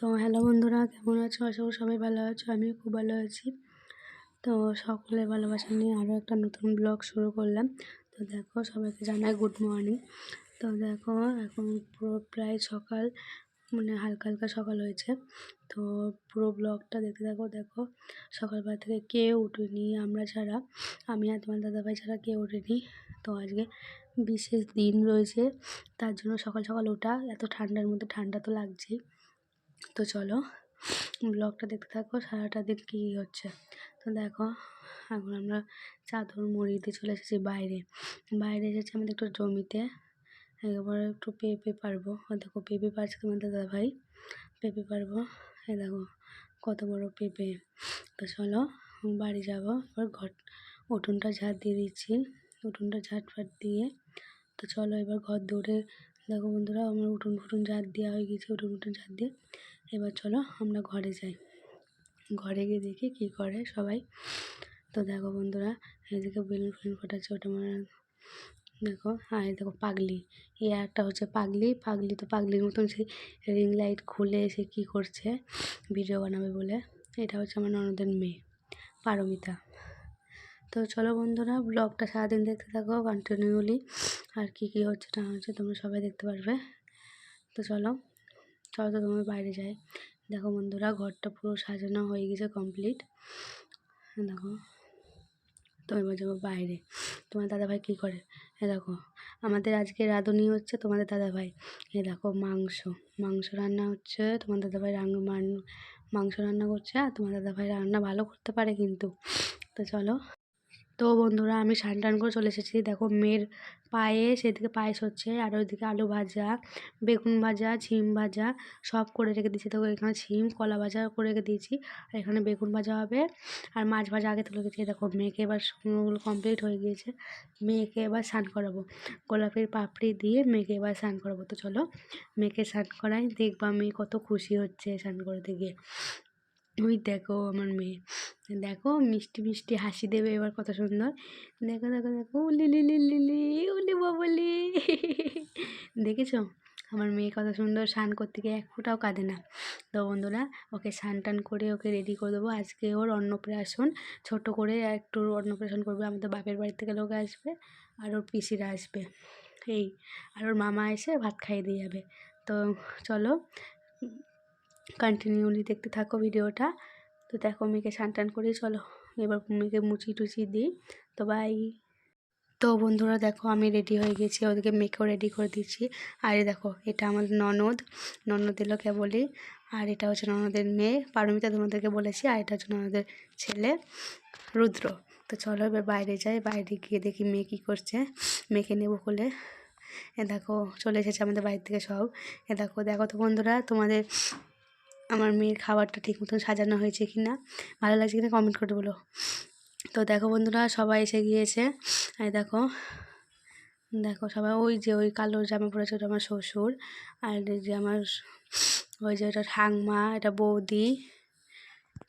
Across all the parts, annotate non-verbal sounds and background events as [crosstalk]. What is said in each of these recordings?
তো হ্যালো বন্ধুরা, কেমন আছো? আশা করি সবাই ভালো আছো, আমিও খুব ভালো আছি। তো সকলের ভালোবাসা নিয়ে আরও একটা নতুন ব্লগ শুরু করলাম। তো দেখো, সবাইকে জানাই গুড মর্নিং তো দেখো, এখন পুরো প্রায় সকাল মানে হালকা হালকা সকাল হয়েছে। তো পুরো ব্লগটা দেখতে দেখো দেখো, সকালবেলা থেকে কেউ উঠেনি আমরা ছাড়া। আমি আর তোমার দাদাভাই ছাড়া কেউ উঠেনি। তো আজকে বিশেষ দিন রয়েছে, তার জন্য সকাল সকাল ওঠা। এত ঠান্ডার মধ্যে ঠান্ডা তো লাগছেই। তো চলো, ব্লগটা দেখতে থাকো, সারাটা দিন কী হচ্ছে। তো দেখো, এখন আমরা চাদর মুড়ি দিয়ে চলে এসেছি বাইরে। বাইরে এসেছি আমাদের একটু জমিতে এবার একটু পেঁপে পারব। দেখো, পেঁপে পারছে তোমার দাদা ভাই পেঁপে পারব। এ দেখো, কত বড় পেঁপে। তো চলো, বাড়ি যাব। এবার ঘর, উঠোনটা ঝাড় দিয়ে দিচ্ছি। উঠোনটা ঝাড় ফাট দিয়ে, তো চলো এবার ঘর দৌড়ে দেখো বন্ধুরা, আমার উঠোন ফুটুন ঝাড় দেওয়া হয়ে গেছে। উঠোন উঠোন ঝাড় দিয়ে এবার চলো আমরা ঘরে যাই। ঘরে গিয়ে দেখি কী করে সবাই। তো দেখো বন্ধুরা, এদিকে বেলুন ফেলুন ফাটাচ্ছে, ওটা মানে দেখো, আর দেখো পাগলি। এ একটা হচ্ছে পাগলি পাগলি তো পাগলির মতন সেই রিং লাইট খুলে সে কী করছে ভিডিও বানাবে বলে। এটা হচ্ছে আমার ননদের মেয়ে, পারমিতা। তো চলো বন্ধুরা ব্লগটা সারাদিন দেখতে থাকো কন্টিনিউলি আর কী কী হচ্ছে না হচ্ছে তোমরা সবাই দেখতে পারবে। তো চলো। চলো তো তোমার বাইরে যাই দেখো বন্ধুরা, ঘরটা পুরো সাজানো হয়ে গেছে কমপ্লিট দেখো, তো এবার যাব বাইরে। তোমার দাদাভাই কী করে? এ দেখো, আমাদের আজকে রাঁধুনি হচ্ছে তোমাদের দাদাভাই। এ দেখো, মাংস। মাংস রান্না হচ্ছে তোমার দাদাভাই রান্না মাংস রান্না করছে আর তোমার দাদাভাই রান্না ভালো করতে পারে কিন্তু। তো চলো। তো বন্ধুরা আমি স্নান টান করে চলে এসেছি। দেখো মেয়ের পায়ে, সেদিকে পায়েস হচ্ছে আর ওইদিকে আলু ভাজা, বেগুন ভাজা ছিম ভাজা সব করে রেখে দিয়েছি। দেখো এখানে ছিম কলা ভাজা করে রেখে দিয়েছি আর এখানে বেগুন ভাজা হবে আর মাছ ভাজা আগে তুলে রেখেছি। দেখো মেয়েকে এবার শুকনোগুলো কমপ্লিট হয়ে গিয়েছে। মেয়েকে এবার স্নান করাবো। গোলাপের পাপড়ি দিয়ে মেয়েকে এবার স্নান করাবো। তো চলো মেয়েকে স্নান করাই, দেখবা মেয়ে কত খুশি হচ্ছে স্নান করতে গিয়ে। ওই দেখো আমার মেয়ে। দেখো মিষ্টি মিষ্টি হাসি দেবে এবার কত সুন্দর। দেখো দেখো দেখো, উলি লিলি লিলি উলি বাবলি। দেখেছ? আমার মেয়ে কত সুন্দর স্নান করতে গিয়ে এক ফোঁটাও কাঁদে না। তো বন্ধুরা, ওকে স্নান টান করে ওকে রেডি করে দেবো। আজকে ওর অন্নপ্রাশন। ছোট করে একটু অন্নপ্রাশন করবে। আমাদের বাপের বাড়ি থেকে লোক আসবে আর ওর পিসিরা আসবে। এই, আর ওর মামা এসে ভাত খাইয়ে দিয়ে যাবে। তো চলো কন্টিনিউলি দেখতে থাকো ভিডিওটা। তো দেখো, মেয়েকে স্নান টান করে চলো। এবার মেয়েকে মুচি টুচি দিই। তো বাই তো বন্ধুরা, দেখো, আমি রেডি হয়ে গেছি। ওদেরকে মেয়েকেও রেডি করে দিচ্ছি। আর দেখো, এটা আমাদের ননদ। ননদ এলোকে বলি। আর এটা হচ্ছে ননদের মেয়ে। পারমিতা তোমাদেরকে বলেছি। আর এটা হচ্ছে ননদের ছেলে, রুদ্র। তো চলো, এবার বাইরে যাই। বাইরে গিয়ে দেখি মেয়ে কী করছে। মেয়েকে নেব কোলে। এ দেখো, চলে এসেছে আমাদের বাড়ির থেকে সব। এ দেখো দেখো তো বন্ধুরা, তোমাদের আমার মেয়ের খাবারটা ঠিক মতন সাজানো হয়েছে কি না, ভালো লাগছে কিনা কমেন্ট করে বলো। তো দেখো বন্ধুরা, সবাই এসে গিয়েছে। আর দেখো দেখো সবাই, ওই যে ওই কালো জামা পরেছে, ওটা আমার শ্বশুর। আর যে আমার, ওই যে ওটা ঠাংমা এটা বৌদি।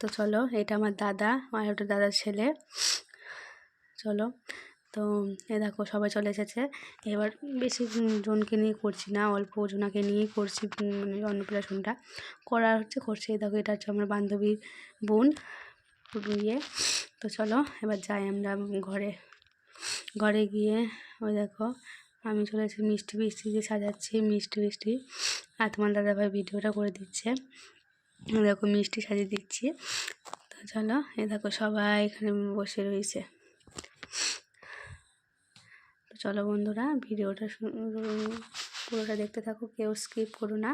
তো চলো, এটা আমার দাদা, আর ওটা দাদার ছেলে। চলো তো এ দেখো সবাই চলে এসেছে। এবার বেশি জনকে নিয়ে করছি না, অল্প জনাকে নিয়েই করছি মানে অন্নপ্রাশনটা। করা হচ্ছে করছে, এই দেখো এটা হচ্ছে আমার বান্ধবীর বোন ইয়ে। তো চলো এবার যাই আমরা ঘরে। ঘরে গিয়ে, ওই দেখো আমি চলে এসেছি মিষ্টি মিষ্টি দিয়ে সাজাচ্ছি, মিষ্টি মিষ্টি। আর তোমার দাদাভাই ভিডিওটা করে দিচ্ছে। দেখো মিষ্টি সাজিয়ে দিচ্ছি। তো চলো এ দেখো সবাই এখানে বসে রয়েছে। চলো বন্ধুরা, ভিডিওটা পুরোটা দেখতে থাকো, কেউ স্কিপ করো না।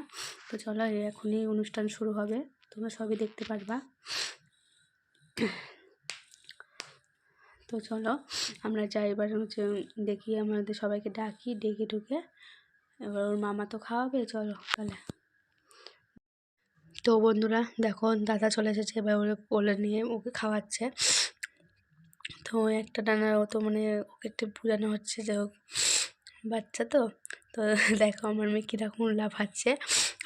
তো চলো এখনই অনুষ্ঠান শুরু হবে, তোমরা সবই দেখতে পারবা। তো চলো, আমরা যাই, এবার হচ্ছে দেখি আমাদের সবাইকে ডাকি, ডেকে ঢুকে। এবার ওর মামা তো খাওয়াবে, চলো, তাহলে। তো বন্ধুরা, দেখো, দাদা চলে এসেছে, এবার ওরে কোলে নিয়ে ওকে খাওয়াচ্ছে। তো একটা ডানা অত মানে ওকে একটু বোঝানো হচ্ছে যে বাচ্চা তো তো দেখো আমার মেয়ে কীরকম লাফাচ্ছে।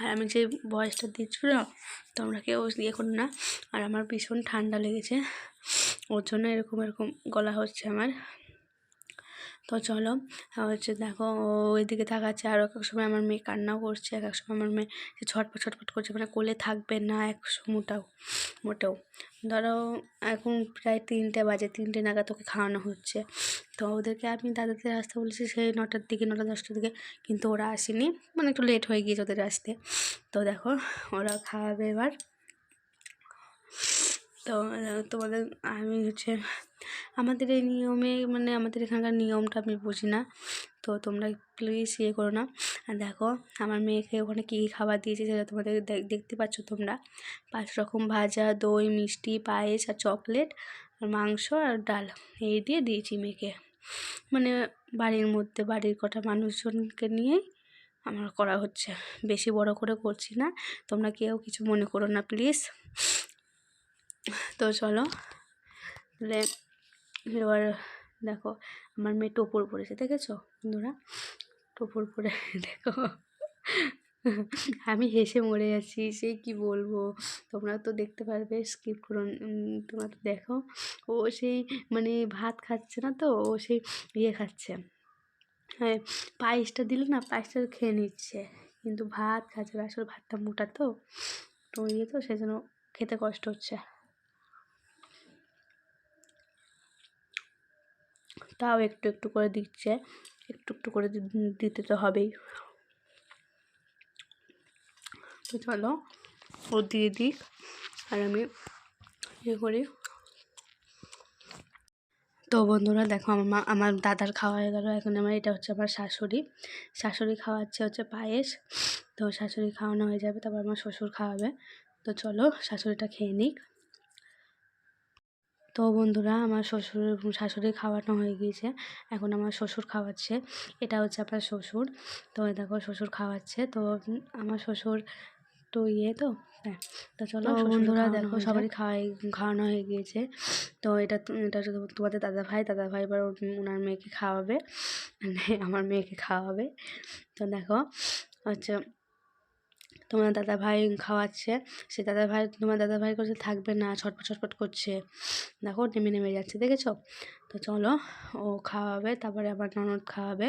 আর আমি যে বয়সটা দিচ্ছি না তোমরা কেউ ইয়ে করো না। আর আমার ভীষণ ঠান্ডা লেগেছে। ওর জন্য এরকম এরকম গলা হচ্ছে আমার। তো চলো হচ্ছে দেখো ওইদিকে তাকাচ্ছে আর এক এক সময় আমার মেয়ে কান্নাও করছে, এক এক সময় আমার মেয়ে ছটফট ছটফট করছে মানে কোলে থাকবে না এক মোটাও, মোটেও। ধরো এখন প্রায় তিনটে বাজে, তিনটে নাগাদ ওকে খাওয়ানো হচ্ছে। তো ওদেরকে আমি দাদাদের আসতে বলেছি সেই নটার দিকে, নটা দশটার দিকে কিন্তু ওরা আসেনি মানে একটু লেট হয়ে গিয়েছে ওদের আসতে। তো দেখো, ওরা খাওয়াবে এবার। তো তোমাদের, আমি হচ্ছে, আমাদের এই নিয়মে মানে আমাদের এখানকার নিয়মটা আমি বুঝি না। তো তোমরা প্লিজ ইয়ে করো না। আর দেখো, আমার মেয়েকে ওখানে কী কী খাবার দিয়েছে সেটা তোমাদের দেখ- দেখতে পাচ্ছ তোমরা। পাঁচ রকম ভাজা, দই, মিষ্টি, পায়েস আর চকলেট, আর মাংস আর ডাল। এই দিয়ে দিয়েছি মেয়েকে। মানে বাড়ির মধ্যে, বাড়ির কটা মানুষজনকে নিয়েই আমার করা হচ্ছে। বেশি বড় করে করছি না। তোমরা কেউ কিছু মনে করো না প্লিজ তো চলো, তাহলে দেখো, আমার মেয়ে টোপর পরেছে দেখেছ বন্ধুরা? টোপর পরে [laughs] দেখো। আমি হেসে মরে যাচ্ছি সে কি বলব? তোমরা তো দেখতে পারবে স্কিপ করুন তোমরা তো দেখো। ও সেই মানে ভাত খাচ্ছে না তো, ও সেই ইয়ে খাচ্ছে। হ্যাঁ পায়েসটা দিলে না, পায়েসটা খেয়ে নিচ্ছে, কিন্তু ভাত খাচ্ছে আসলে ভাতটা মোটা তো তো ইয়ে তো সেই জন্য খেতে কষ্ট হচ্ছে। তাও একটু একটু করে দিচ্ছে। একটু একটু করে দিতে তো হবেই। তো চলো, ও দিয়ে দিক, আর আমি ইয়ে করি। তো বন্ধুরা, দেখো আমার মা, আমার দাদার খাওয়া হয়ে গেলো। এখন আমার, এটা হচ্ছে আমার শাশুড়ি। শাশুড়ি খাওয়াচ্ছে হচ্ছে পায়েস। তো শাশুড়ি খাওয়ানো হয়ে যাবে, তারপর আমার শ্বশুর খাওয়াবে। তো চলো, শাশুড়িটা খেয়ে নিক। তো বন্ধুরা আমার শ্বশুর শাশুড়ি খাওয়ানো হয়ে গিয়েছে। এখন আমার শ্বশুর খাওয়াচ্ছে। এটা হচ্ছে আপনার শ্বশুর। তো দেখো শ্বশুর খাওয়াচ্ছে। তো আমার শ্বশুর তো ইয়ে তো হ্যাঁ। তো চলো বন্ধুরা দেখো সবারই খাওয়াই খাওয়ানো হয়ে গিয়েছে। তো এটা এটা তোমাদের দাদা ভাই দাদা ভাই এবার ওনার মেয়েকে খাওয়াবে। মানে আমার মেয়েকে খাওয়াবে। তো দেখো হচ্ছে তোমার দাদা ভাই খাওয়াচ্ছে, সে দাদা ভাই তোমার দাদা ভাই করছে থাকবে না, ছটপট ছটপট করছে। দেখো নেমে নেমে যাচ্ছে, দেখেছ? তো চলো, ও খাওয়াবে, তারপরে আবার ননদ খাওয়াবে।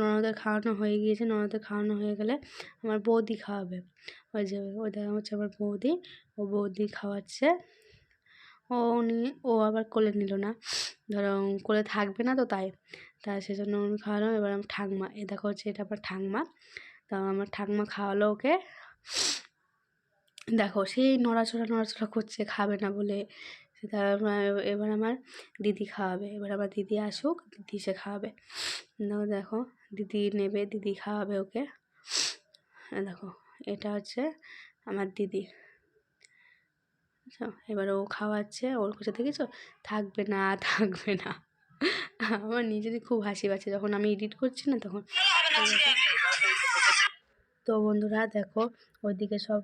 ননদের খাওয়ানো হয়ে গিয়েছে, ননদের খাওয়ানো হয়ে গেলে আমার বৌদি খাওয়াবে। ওই যে ওই দেখা হচ্ছে আমার বৌদি, ও বৌদি খাওয়াচ্ছে। ও, উনি, ও আবার কোলে নিল না। ধরো, কোলে থাকবে না তো তাই। তা সেজন্য উনি খাওয়ালাম এবার আমার ঠাকমা, এ দেখো হচ্ছে এটা আমার ঠাকমা। তা আমার ঠাকমা খাওয়ালো ওকে। দেখো, সেই নড়াচড়া নড়াচড়া করছে, খাবে না বলে। আমার- এবার আমার দিদি খাওয়াবে, এবার আমার দিদি আসুক, দিদি সে খাওয়াবে। দেখো, দিদি নেবে, দিদি খাওয়াবে ওকে। দেখো, এটা হচ্ছে আমার দিদি। বুঝছ? এবার ও খাওয়াচ্ছে, ওর কাছে দেখেছ? থাকবে না থাকবে না। আমার নিজেরই খুব হাসি পাচ্ছে, যখন আমি এডিট করছি না, তখন। তো বন্ধুরা দেখো, ওইদিকে সব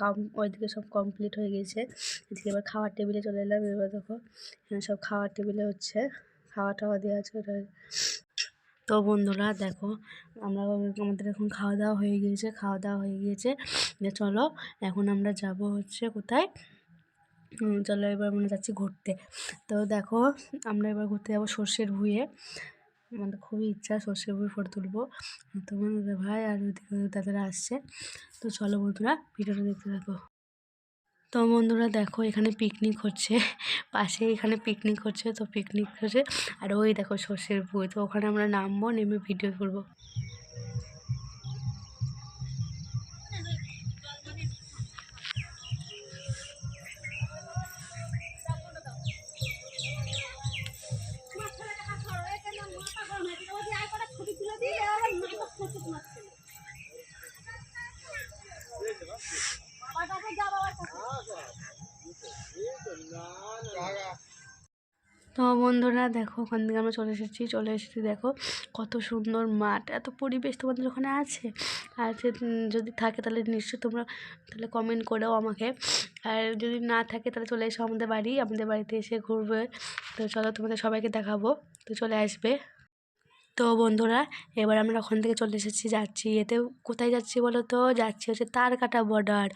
কাম, ওইদিকে সব কমপ্লিট হয়ে গেছে। এদিকে এবার খাওয়ার টেবিলে চলে এলাম। এবার দেখো, এখানে সব খাওয়ার টেবিলে হচ্ছে, খাওয়া টাওয়া দেওয়া আছে তো বন্ধুরা দেখো, আমরা আমাদের এখন খাওয়া দাওয়া হয়ে গিয়েছে, খাওয়া দাওয়া হয়ে গিয়েছে। যে চলো, এখন আমরা যাব হচ্ছে কোথায়? চলো এবার আমরা যাচ্ছি ঘুরতে। তো দেখো, আমরা এবার ঘুরতে যাব সর্ষের ভুঁয়ে আমাদের খুবই ইচ্ছা সর্ষে বই ফটো তুলবো। তো বন্ধুরা, ভাই আর ওদিকে দাদারা আসছে। তো চলো বন্ধুরা, ভিডিওটা দেখতে থাকো। তো বন্ধুরা, দেখো এখানে পিকনিক হচ্ছে। পাশে এখানে পিকনিক হচ্ছে, তো পিকনিক হচ্ছে। আর ওই দেখো সর্ষের বই তো ওখানে আমরা নামবো, নেমে ভিডিও করব। বন্ধুরা দেখো, ওখান থেকে আমরা চলে এসেছি চলে এসেছি দেখো কত সুন্দর মাঠ। এত পরিবেশ তোমাদের ওখানে আছে? আর যদি থাকে তাহলে নিশ্চয়ই তোমরা তাহলে কমেন্ট করেও আমাকে। আর যদি না থাকে তাহলে চলে এসো আমাদের বাড়ি, আমাদের বাড়িতে এসে ঘুরবে। তো চলো তোমাদের সবাইকে দেখাবো, তো চলে আসবে। তো বন্ধুরা, এবার আমরা ওখান থেকে চলে এসেছি, যাচ্ছি। এতে কোথায় যাচ্ছি বলো তো? যাচ্ছি হচ্ছে তারকাটা বর্ডার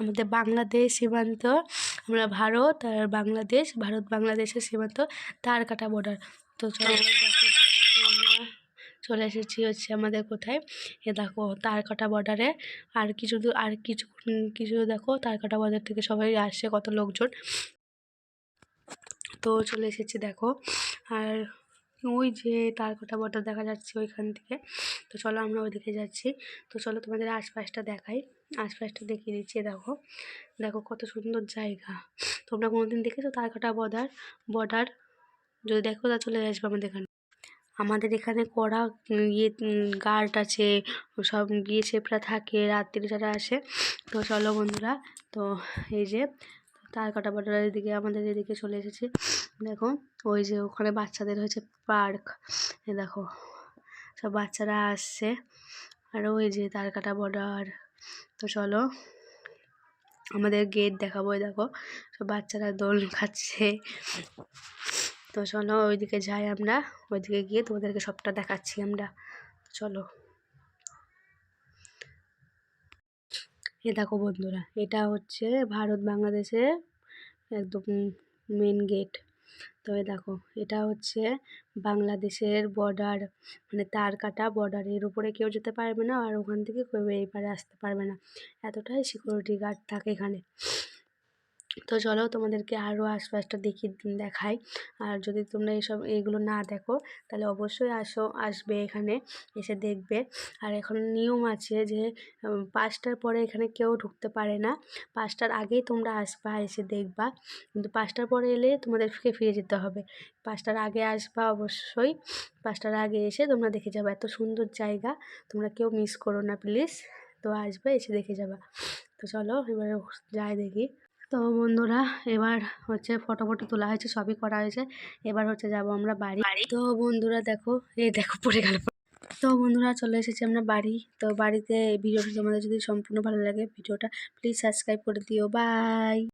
আমাদের বাংলাদেশ সীমান্ত। আমরা ভারত আর বাংলাদেশ ভারত বাংলাদেশের সীমান্ত তার কাটা বর্ডার তো চলো চলে এসেছি হচ্ছে আমাদের কোথায়? এ দেখো তারকাটা বর্ডারে আর কিছু দূর আর কিছু কিছু দেখো তারকাটা বর্ডার থেকে সবাই আসছে কত লোকজন। তো চলে এসেছি দেখো। আর ওই যে তার তারকাটা বর্ডার দেখা যাচ্ছে ওইখান থেকে। তো চলো আমরা ওইদিকে যাচ্ছি। তো চলো তোমাদের আশপাশটা দেখাই। আশপাশটা দেখিয়ে দিচ্ছি, দেখো। দেখো কত সুন্দর জায়গা। তোমরা কোনোদিন দেখেছ তারকাটা বর্ডার বর্ডার যদি দেখো তা চলে আসবে আমাদের এখানে। আমাদের এখানে কড়া ইয়ে গার্ড আছে, সব গিয়ে শেপরা থাকে, রাত্রি যারা আসে। তো চলো বন্ধুরা, তো এই যে তার কাটা বাটার এদিকে, আমাদের এদিকে চলে এসেছি। দেখো, ওই যে ওখানে বাচ্চাদের হয়েছে পার্ক। দেখো, সব বাচ্চারা আসছে। আর ওই যে তারকাটা বর্ডার। তো চলো, আমাদের গেট দেখাবো দেখো, সব বাচ্চারা দোল খাচ্ছে। তো চলো, ওইদিকে যাই আমরা, ওইদিকে গিয়ে তোমাদেরকে সবটা দেখাচ্ছি আমরা। চলো। এ দেখো বন্ধুরা, এটা হচ্ছে ভারত বাংলাদেশের একদম মেন গেট তো এ দেখো, এটা হচ্ছে বাংলাদেশের বর্ডার মানে তার কাটা বর্ডারের উপরে কেউ যেতে পারবে না আর ওখান থেকে কেউ এই পারে আসতে পারবে না। এতটাই সিকিউরিটি গার্ড থাকে এখানে। তো চলো তোমাদেরকে আরও আশপাশটা দেখি দেখাই। আর যদি তোমরা এইসব এইগুলো না দেখো, তাহলে অবশ্যই আসো, আসবে এখানে, এসে দেখবে। আর এখন নিয়ম আছে যে পাঁচটার পরে এখানে কেউ ঢুকতে পারে না। পাঁচটার আগেই তোমরা আসবা, এসে দেখবা। কিন্তু পাঁচটার পরে এলে তোমাদেরকে ফিরে যেতে হবে। পাঁচটার আগে আসবা অবশ্যই। পাঁচটার আগে এসে তোমরা দেখে যাবে। এত সুন্দর জায়গা, তোমরা কেউ মিস করো না, প্লিজ। তো আসবে, এসে দেখে যাবা। তো চলো, এবারে যাই দেখি। তো বন্ধুরা এবার হচ্ছে ফটো ফটো তোলা হয়েছে সবই করা হয়েছে। এবার হচ্ছে যাব আমরা বাড়ি। তো বন্ধুরা দেখো এই দেখো পড়ে গেল। তো বন্ধুরা চলে এসেছি আমরা বাড়ি। তো বাড়িতে ভিডিওটা তোমাদের যদি সম্পূর্ণ ভালো লাগে ভিডিওটা প্লিজ সাবস্ক্রাইব করে দিও। বাই